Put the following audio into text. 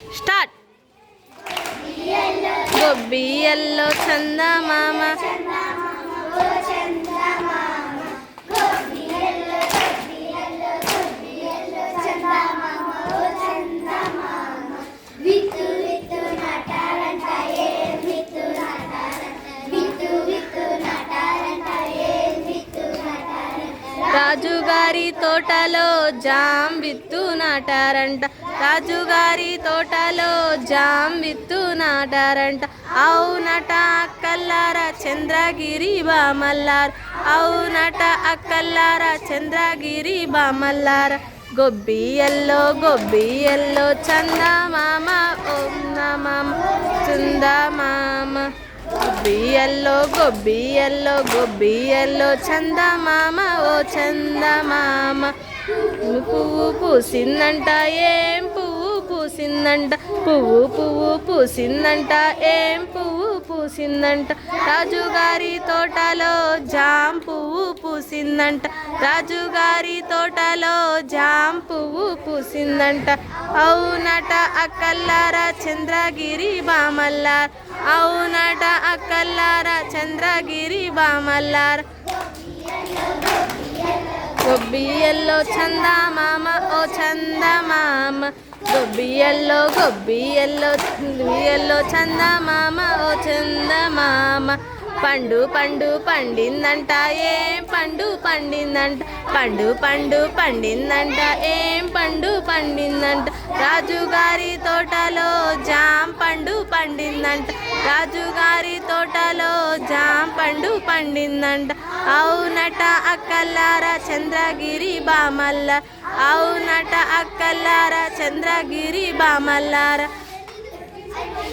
Start. గొబ్బియల్లో చందమామ. రాజుగారి తోటలో jam విత్తు నాటారంట. రాజుగారి తోటలో జామ్ విత్తు నాటారంట. అవునట అక్కల్లారా చంద్రగిరి బామల్లార. అవునట అక్కల్లారా చంద్రగిరి బామల్లార. గొబ్బియల్లో గొబ్బియల్లో చందమామ ఓం నమమ చందమామ. గొబ్బియల్లో గొబ్బియల్లో గొబ్బియల్లో చందమామ ఓ చందమామ. పువ్వు పూసిందంట ఏం పువ్వు పూసిందంట? పువ్వు పువ్వు పూసిందంట ఏం పువ్వు పూసిందంట. రాజుగారి తోటలో జాం పువ్వు పూసిందంట. రాజుగారి తోటలో జాం పువ్వు పూసిందంట. అవునట అక్కల్లారా చంద్రగిరి బామల్లార్. అవునట అక్కల్లారా చంద్రగిరి బామల్లార్. గొబ్బియల్లో చందమామ ఓ చందమామ గొబ్బియల్లో గొబ్బియల్లో గొబ్బియల్లో చందమామ ఓ చందమామ పండు పండు పండిందంట ఏం పండు పండిందంట? పండు పండు పండిందంట ఏం పండు పండిందంట? రాజుగారి తోటలో జాం పండు పండిందంట రాజుగారి తోటలో జాం పండు పండిందంట. అవునట అక్కల్లారా చంద్రగిరి బామల్ల అవునట అక్కల్లారా చంద్రగిరి బామల్లారా?